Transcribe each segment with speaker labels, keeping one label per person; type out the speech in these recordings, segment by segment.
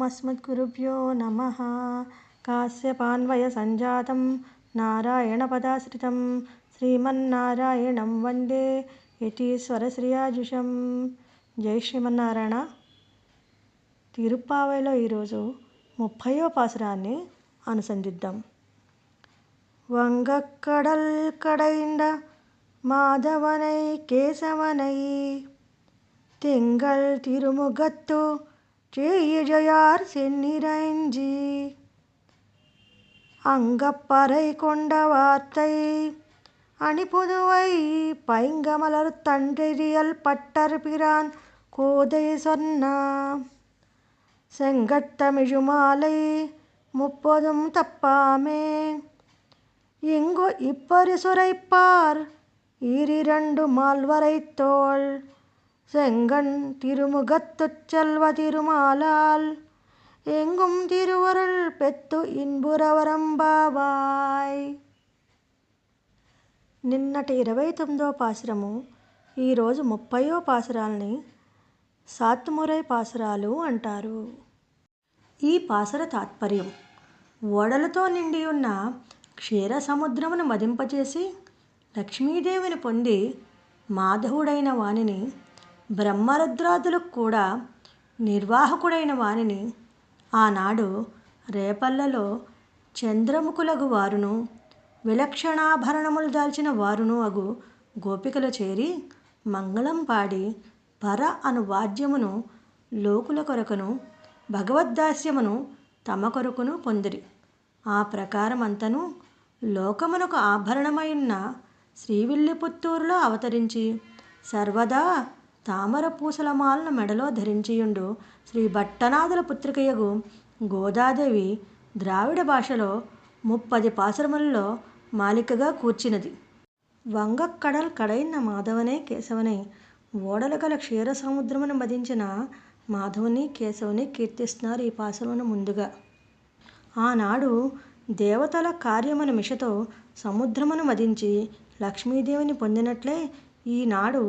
Speaker 1: अस्मद्गुरुभ्यो नमः कास्यपान्वयसञ्जातं नारायणपदाश्रितं శ్రీమన్నారాయణం వందే యతీశ్వరశ్రియాజుషం జై శ్రీమన్నారాయణ తిరుప్పావైలో ఈరోజు ముప్పయో పాసురాన్ని అనుసంధిద్దాం வங்கக்கடல் கடைந்த மாதவனை கேசவனை திங்கள் திருமுகத்து செய்யஜயார் சென்னிரஞ்சி அங்கப்பறை கொண்ட வார்த்தை. அணிபுதுவை பைங்கமலர் தன்றெறியல் பட்டர் பிரான் கோதை சொன்னா. செங்கட்டமிழுமாலை முப்பதும் தப்பாமே. இங்கு இப்பரிசுரைப்பார் ஈரிரண்டு மால்வரை தோள் செங்கண் திருமுகத்துச் செல்வ திருமாலால் எங்கும் திருவருள் பெத்து ఇన్బురవరంబావాయ్ నిన్నటి ఇరవై తొమ్మిదో పాసురము ఈరోజు ముప్పయో పాసురాల్ని సాత్మురై పాసురాలు అంటారు ఈ పాసుర తాత్పర్యం ఓడలతో నిండి ఉన్న క్షీర సముద్రమును మదింపచేసి లక్ష్మీదేవిని పొంది మాధవుడైన వానిని బ్రహ్మరుద్రాదులకు కూడా నిర్వాహకుడైన వానిని ఆనాడు రేపల్లలో చంద్రముకులగు వారును విలక్షణాభరణములు దాల్చిన వారును అగు గోపికలు చేరి మంగళం పాడి పర అను వాద్యమును లోకుల కొరకును భగవద్దాస్యమును తమ కొరకును పొందిరి. ఆ ప్రకారమంతను లోకమునకు ఆభరణమైన శ్రీవిల్లిపుత్తూరులో అవతరించి సర్వదా తామర పూసల మాలను మెడలో ధరించియుండు శ్రీ భట్టనాథుల పుత్రికయగు గోదాదేవి ద్రావిడ భాషలో ముప్పది పాసురములలో మాలికగా కూర్చినది. వంగక్కడల్ కడైన మాధవనే కేశవనే ఓడలగల క్షీర సముద్రమును మదించిన మాధవుని కేశవుని కీర్తిస్తున్నారు ఈ పాసురమును ముందుగా. ఆనాడు దేవతల కార్యమున మిషతో సముద్రమును మదించి లక్ష్మీదేవిని పొందినట్లే ఈనాడు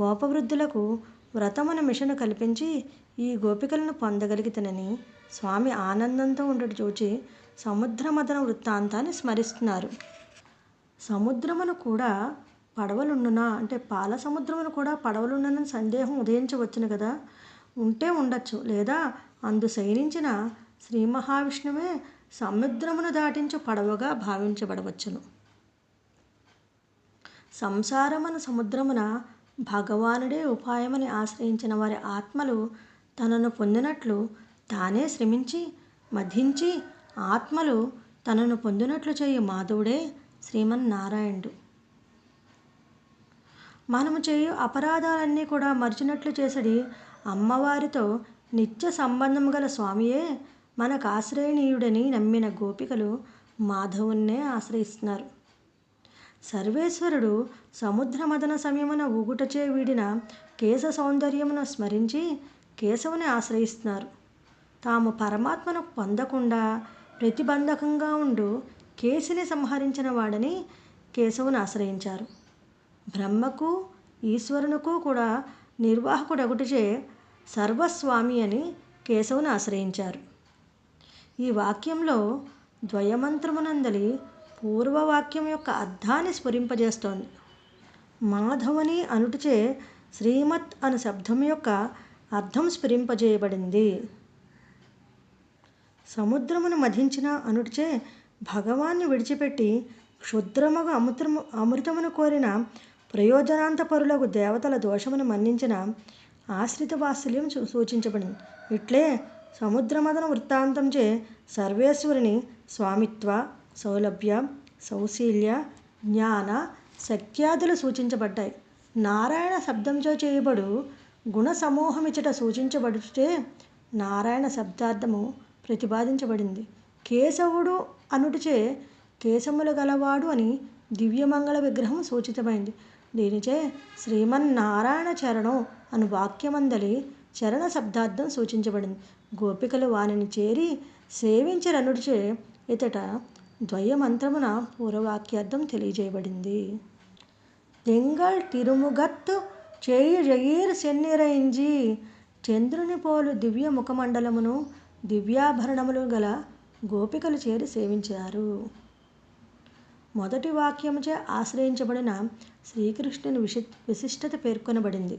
Speaker 1: గోపవృద్ధులకు వ్రతమున మిషను కల్పించి ఈ గోపికలను పొందగలిగితేనని స్వామి ఆనందంతో ఉండట చూచి సముద్రమదన వృత్తాంతాన్ని స్మరిస్తున్నారు. సముద్రమును కూడా పడవలుండునా? అంటే పాల సముద్రమును కూడా పడవలుండనని సందేహం ఉదయించవచ్చును కదా? ఉంటే ఉండొచ్చు. లేదా అందు శయనించిన శ్రీ మహావిష్ణువే సముద్రమును దాటించు పడవగా భావించబడవచ్చును. సంసారమన సముద్రమున భగవానుడే ఉపాయమని ఆశ్రయించిన వారి ఆత్మలు తనను పొందినట్లు తానే శ్రమించి మధించి ఆత్మలు తనను పొందినట్లు చేయు మాధవుడే శ్రీమన్నారాయణుడు. మనము చేయు అపరాధాలన్నీ కూడా మరిచినట్లు చేసడి అమ్మవారితో నిత్య సంబంధం గల స్వామియే మనకు ఆశ్రయణీయుడని నమ్మిన గోపికలు మాధవున్నే ఆశ్రయిస్తున్నారు. సర్వేశ్వరుడు సముద్రమదన సమయమున ఊగుటచే వీడిన కేశ సౌందర్యమును స్మరించి కేశవుని ఆశ్రయిస్తున్నారు. తాము పరమాత్మను పొందకుండా ప్రతిబంధకంగా ఉండు కేశిని సంహరించిన వాడని కేశవుని ఆశ్రయించారు. బ్రహ్మకు ఈశ్వరునకు కూడా నిర్వాహకుడగుటచే సర్వస్వామి అని కేశవుని ఆశ్రయించారు. ఈ వాక్యంలో ద్వయమంత్రమునందలి పూర్వవాక్యం యొక్క అర్థాన్ని స్ఫురింపజేస్తోంది. మాధవని అనుటిచే శ్రీమత్ అను శబ్దం యొక్క అర్థం స్ఫురింపజేయబడింది. సముద్రమును మధించిన అనుటిచే భగవాన్ని విడిచిపెట్టి క్షుద్రముగా అమృతము అమృతమును కోరిన ప్రయోజనాంతపరులకు దేవతల దోషమును మన్నించిన ఆశ్రిత వాత్సల్యం సూచించబడింది. ఇట్లే సముద్రమదన వృత్తాంతంచే సర్వేశ్వరుని స్వామిత్వ సౌలభ్య సౌశీల్య జ్ఞాన శక్త్యాదులు సూచించబడ్డాయి. నారాయణ శబ్దంతో చేయబడు గుణ సమూహమిచట సూచించబడితే నారాయణ శబ్దార్థము ప్రతిపాదించబడింది. కేశవుడు అనుటిచే కేశములు గలవాడు అని దివ్యమంగళ విగ్రహం సూచితమైంది. దీనిచే శ్రీమన్నారాయణ చరణం అను వాక్యమందలి చరణ శబ్దార్థం సూచించబడింది. గోపికలు వానిని చేరి సేవించరనుడిచే ఇతట ద్వయమంత్రమున పూర్వవాక్యార్థం తెలియజేయబడింది. తింగళ్ తిరుముగత్తు చేయి జయీర్ సెన్నిరైంజి చంద్రుని పోలు దివ్య ముఖమండలమును దివ్యాభరణములు గల గోపికలు చేరి సేవించారు. మొదటి వాక్యముచే ఆశ్రయించబడిన శ్రీకృష్ణుని విశి విశిష్టత పేర్కొనబడింది.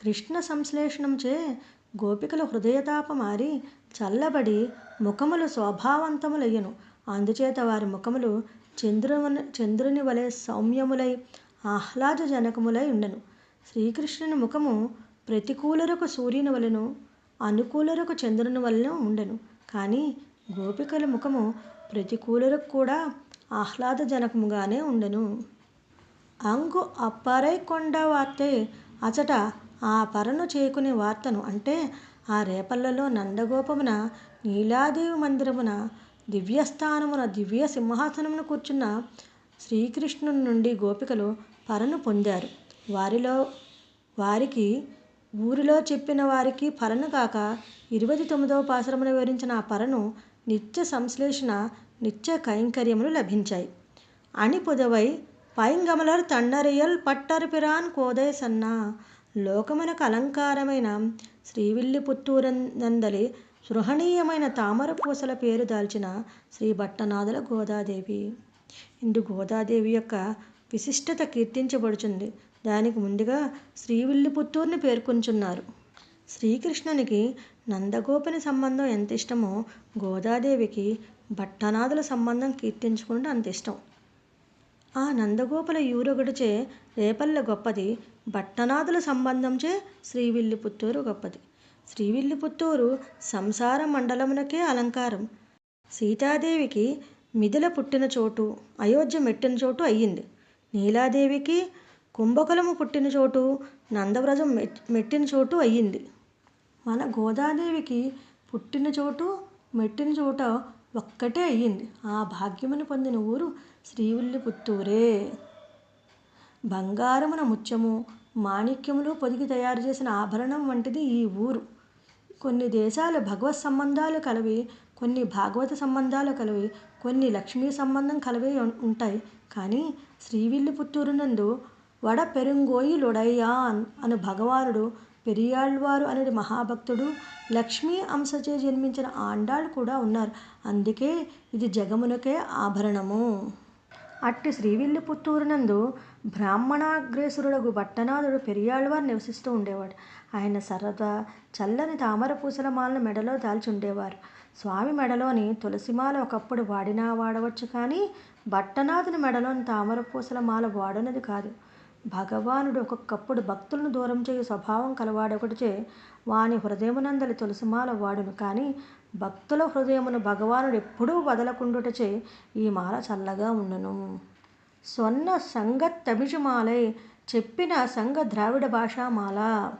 Speaker 1: కృష్ణ సంశ్లేషణంచే గోపికల హృదయతాపమారి చల్లబడి ముఖములు శోభావంతములయ్యను. అందుచేత వారి ముఖములు చంద్రుని చంద్రుని వలె సౌమ్యములై ఆహ్లాదజనకములై ఉండను. శ్రీకృష్ణుని ముఖము ప్రతికూలరకు సూర్యుని వలెను అనుకూలరకు చంద్రుని వలెను ఉండెను. కానీ గోపికల ముఖము ప్రతికూలరకు కూడా ఆహ్లాదజనకముగానే ఉండెను. అంగు అప్పరై కొండ వార్తే అచట ఆ పరను చేకునే వార్తను అంటే ఆ రేపల్లలో నందగోపమున నీలాదేవి మందిరమున దివ్యస్థానమున దివ్య సింహాసనమున కూర్చున్న శ్రీకృష్ణుని నుండి గోపికలు పరను పొందారు. వారిలో వారికి ఊరిలో చెప్పిన వారికి పరను కాక ఇరవై తొమ్మిదవ పాసరమున వివరించిన ఆ పరను నిత్య సంశ్లేషణ నిత్య కైంకర్యములు లభించాయి. అని పొదవై పైంగమలర్ తండరియల్ పట్టర్ పిరాన్ కోదై సన్నా. లోకమునకు అలంకారమైన శ్రీవిల్లి శ్రీవిల్లిపుత్తూరందలి సృహణీయమైన తామర పూసల పేరు దాల్చిన శ్రీ భట్టనాథుల గోదాదేవి. ఇందు గోదాదేవి యొక్క విశిష్టత కీర్తించబడుచుంది. దానికి ముందుగా శ్రీవిల్లిపుత్తూరుని పేర్కొంచున్నారు. శ్రీకృష్ణునికి నందగోపిని సంబంధం ఎంత ఇష్టమో గోదాదేవికి భట్టనాథుల సంబంధం కీర్తించుకుంటే అంత ఇష్టం. ఆ నందగోపుల యూరొగడిచే రేపల్ల గొప్పది భట్టనాథుల సంబంధంచే శ్రీవిల్లిపుత్తూరు గొప్పది. శ్రీవిల్లిపుత్తూరు సంసార మండలమునకే అలంకారం. సీతాదేవికి మిథిల పుట్టిన చోటు అయోధ్య మెట్టిన చోటు అయ్యింది. నీలాదేవికి కుంభకులము పుట్టిన చోటు నందవ్రజం మెట్టిన చోటు అయ్యింది. మన గోదాదేవికి పుట్టిన చోటు మెట్టిన చోట ఒక్కటే అయ్యింది. ఆ భాగ్యమును పొందిన ఊరు శ్రీవిల్లిపుత్తూరే. బంగారమున ముత్యము మాణిక్యములు పొదిగి తయారు చేసిన ఆభరణం వంటిది ఈ ఊరు. కొన్ని దేశాలు భగవత్ సంబంధాలు కలవి కొన్ని భాగవత సంబంధాలు కలవి కొన్ని లక్ష్మీ సంబంధం కలవి ఉంటాయి. కానీ శ్రీవిల్లిపుత్తూరునందు వడ పెరుంగోయిలుడయ్యాన్ అను భగవానుడు పెరియాళ్వారు అనే మహాభక్తుడు లక్ష్మీ అంశచే జన్మించిన ఆండాళ్ళు కూడా ఉన్నారు. అందుకే ఇది జగమునకే ఆభరణము. అట్టి శ్రీవిల్లిపుత్తూరునందు బ్రాహ్మణాగ్రేసురుడగు భట్టనాథుడు పెరియాళ్వారు నివసిస్తూ ఉండేవాడు. ఆయన సరదా చల్లని తామర పూసల మాలను మెడలో దాల్చి ఉండేవారు స్వామి మెడలోని తులసిమాల ఒకప్పుడు వాడినా వాడవచ్చు కానీ భట్టనాథుని మెడలోని తామర పూసల మాల వాడనది కాదు. భగవానుడు ఒక్కొక్కప్పుడు భక్తులను దూరం చేయు స్వభావం కలవాడొకటిచే వాని హృదయమునందలి తులసిమాల వాడును. కానీ భక్తుల హృదయమును భగవానుడు ఎప్పుడూ వదలకుండుటచే ఈ మాల చల్లగా ఉండును. సొన్న సంగతమిషుమాలై చెప్పిన సంఘ ద్రావిడ భాషామాల.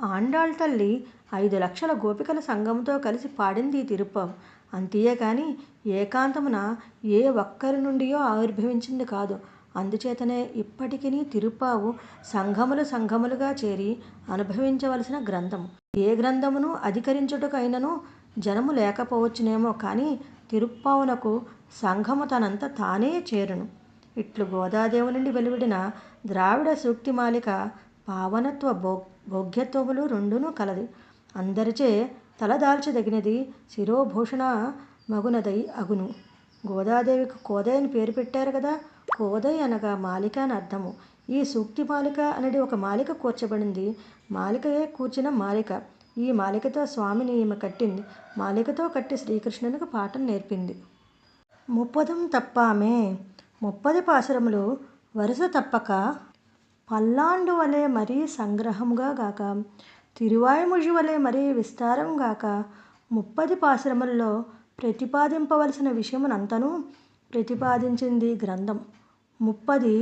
Speaker 1: ఆండాళ్ తల్లి ఐదు లక్షల గోపికల సంఘంతో కలిసి పాడింది ఈ తిరుపం. అంతియే కానీ ఏకాంతమున ఏ ఒక్కరి నుండియో ఆవిర్భవించింది కాదు. అందుచేతనే ఇప్పటికీ తిరుప్పావు సంఘములు సంఘములుగా చేరి అనుభవించవలసిన గ్రంథము. ఏ గ్రంథమును అధికరించుటకైనను జనము లేకపోవచ్చునేమో కానీ తిరుప్పావునకు సంఘము తనంత తానే చేరును. ఇట్లు గోదాదేవి నుండి వెలువడిన ద్రావిడ సూక్తిమాలిక పావనత్వ భో భోగ్యత్వములు రెండును కలది. అందరిచే తలదాల్చదగినది శిరోభూషణ మగునదై అగును. గోదాదేవికి కోదయ్ అని పేరు పెట్టారు కదా. కోదయ్ అనగా మాలిక అని అర్థము. ఈ సూక్తి మాలిక అనేది ఒక మాలిక కూర్చబడింది. మాలికయే కూర్చిన మాలిక. ఈ మాలికతో స్వామిని ఈమె కట్టింది. మాలికతో కట్టి శ్రీకృష్ణునికి పాఠం నేర్పింది. ముప్పదం తప్పామే. ముప్పది పాశరములు వరుస తప్పక పల్లాండు వలె మరీ సంగ్రహముగా గాక తిరువాయుముషి వలె మరీ విస్తారం గాక ముప్పది పాశరములలో ప్రతిపాదింపవలసిన విషయమునంతను ప్రతిపాదించింది గ్రంథం. ముప్పది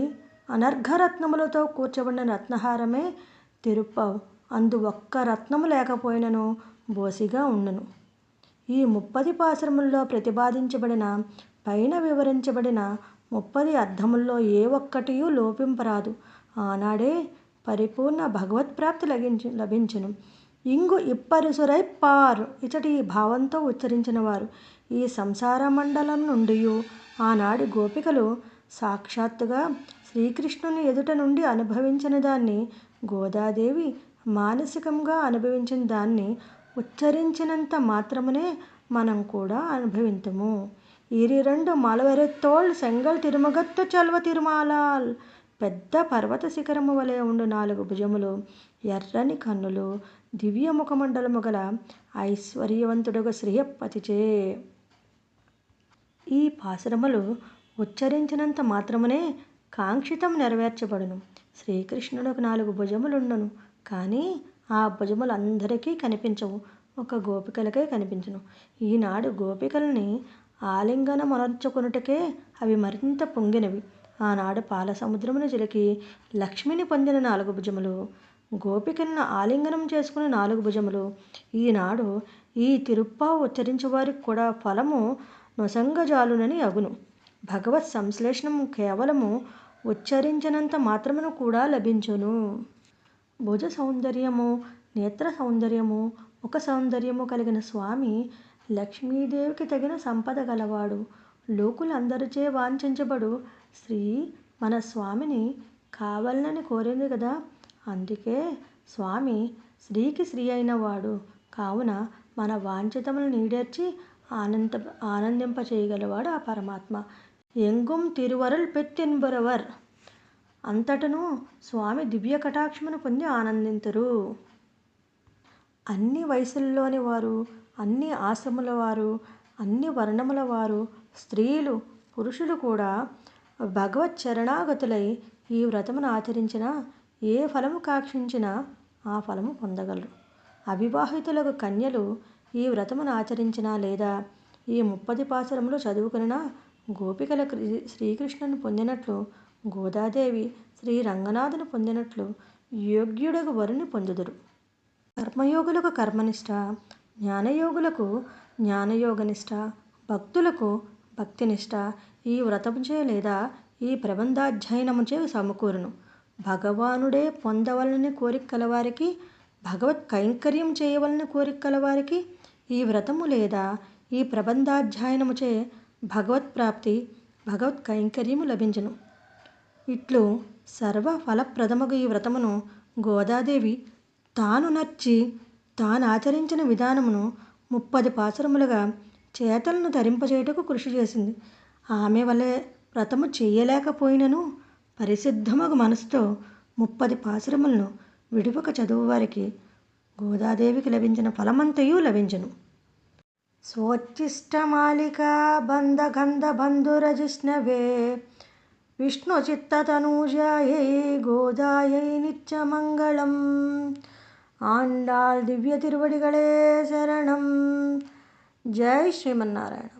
Speaker 1: అనర్ఘరత్నములతో కూర్చబడిన రత్నహారమే తిరుప్పావు. అందు ఒక్క రత్నము లేకపోయినను బోసిగా ఉండను ఈ ముప్పది పాశ్రముల్లో ప్రతిపాదించబడిన పైన వివరించబడిన ముప్పది అర్థముల్లో ఏ ఒక్కటియూ లోపింపరాదు. ఆనాడే పరిపూర్ణ భగవత్ప్రాప్తి లభించు లభించును. ఇంగు ఇప్పరిసురై పార్. ఇచటి ఈ భావంతో ఉచ్చరించిన వారు ఈ సంసార మండలం నుండి ఆనాడి గోపికలు సాక్షాత్తుగా శ్రీకృష్ణుని ఎదుట నుండి అనుభవించిన దాన్ని గోదాదేవి మానసికంగా అనుభవించిన దాన్ని ఉచ్చరించినంత మాత్రమునే మనం కూడా అనుభవింతుము. ఈరిరెండు మలవెరెత్తోళ్ సెంగల్ తిరుమగత్తు చల్వ తిరుమాలాల్. పెద్ద పర్వత శిఖరము వలె ఉండు నాలుగు భుజములు. ఎర్రని కన్నులు దివ్య ముఖమండలము గల ఐశ్వర్యవంతుడుగా శ్రీయపతిచే ఈ పాసురములు ఉచ్చరించినంత మాత్రమునే కాంక్షితం నెరవేర్చబడును. శ్రీకృష్ణుడికి నాలుగు భుజములుండును. కానీ ఆ భుజములు అందరికీ కనిపించవు. ఒక గోపికలకే కనిపించును. ఈనాడు గోపికల్ని ఆలింగనమనర్చుకొనుటకే అవి మరింత పొంగినవి. ఆనాడు పాల సముద్రమును చిలికి లక్ష్మిని పొందిన నాలుగు భుజములు. గోపికలను ఆలింగనం చేసుకుని నాలుగు భుజములు. ఈనాడు ఈ తిరుప్పావు ఉచ్చరించే వారికి కూడా ఫలము నొసంగజాలునని అగును. భగవత్ సంశ్లేషణం కేవలము ఉచ్చరించినంత మాత్రమును కూడా లభించును. భుజ సౌందర్యము నేత్ర సౌందర్యము ముఖ సౌందర్యము కలిగిన స్వామి లక్ష్మీదేవికి తగిన సంపద గలవాడు. లోకులందరిచే వాంఛించబడు స్త్రీ మన స్వామిని కావాలని కోరింది కదా అందుకే స్వామి స్త్రీకి స్త్రీ అయినవాడు. కావున మన వాంఛితములు నీడేర్చి ఆనంద ఆనందింపచేయగలవాడు ఆ పరమాత్మ. ఎంగుం తిరువరల్ పెట్టెన్బరవర్. అంతటను స్వామి దివ్య కటాక్షమును పొంది ఆనందింతురు. అన్ని వయసుల్లోని వారు అన్ని ఆశ్రముల వారు అన్ని వర్ణముల వారు స్త్రీలు పురుషులు కూడా భగవత్ చరణాగతులై ఈ వ్రతమును ఆచరించిన ఏ ఫలము కాక్షించినా ఆ ఫలము పొందగలరు. అవివాహితులకు కన్యలు ఈ వ్రతమును ఆచరించినా లేదా ఈ ముప్పది పాసురములు చదువుకునినా గోపికల శ్రీకృష్ణుని పొందినట్లు గోదాదేవి శ్రీ రంగనాథుని పొందినట్లు యోగ్యుడకు వరుని పొందుదురు. కర్మయోగులకు కర్మనిష్ట జ్ఞానయోగులకు జ్ఞానయోగనిష్ట భక్తులకు భక్తినిష్ట ఈ వ్రతముచే లేదా ఈ ప్రబంధాధ్యయనముచే సమకూరును. భగవానుడే పొందవలని కోరిక కలవారికి భగవత్ కైంకర్యం చేయవలని కోరిక కలవారికి ఈ వ్రతము లేదా ఈ ప్రబంధాధ్యయనముచే భగవత్ ప్రాప్తి భగవత్ కైంకర్యము లభించను. ఇట్లు సర్వ ఫలప్రదముగు ఈ వ్రతమును గోదాదేవి తాను నర్చి తాను ఆచరించిన విధానమును ముప్పది పాసరములుగా చేతలను ధరింపజేయటకు కృషి చేసింది. ఆమె వలె వ్రతము చేయలేకపోయినను పరిశుద్ధమగు మనసుతో ముప్పది పాసురములను విడువక చదువువారికి గోదాదేవికి లభించిన ఫలమంతయు లభించును. స్వోచ్చిష్టమాలికా బంధగంధ బంధురజిష్ణవే విష్ణు చిత్తతనూజాయై గోదాయై నిత్యమంగళం. ఆండాల్ దివ్య తిరువడిగళే శరణం. జై శ్రీమన్నారాయణ.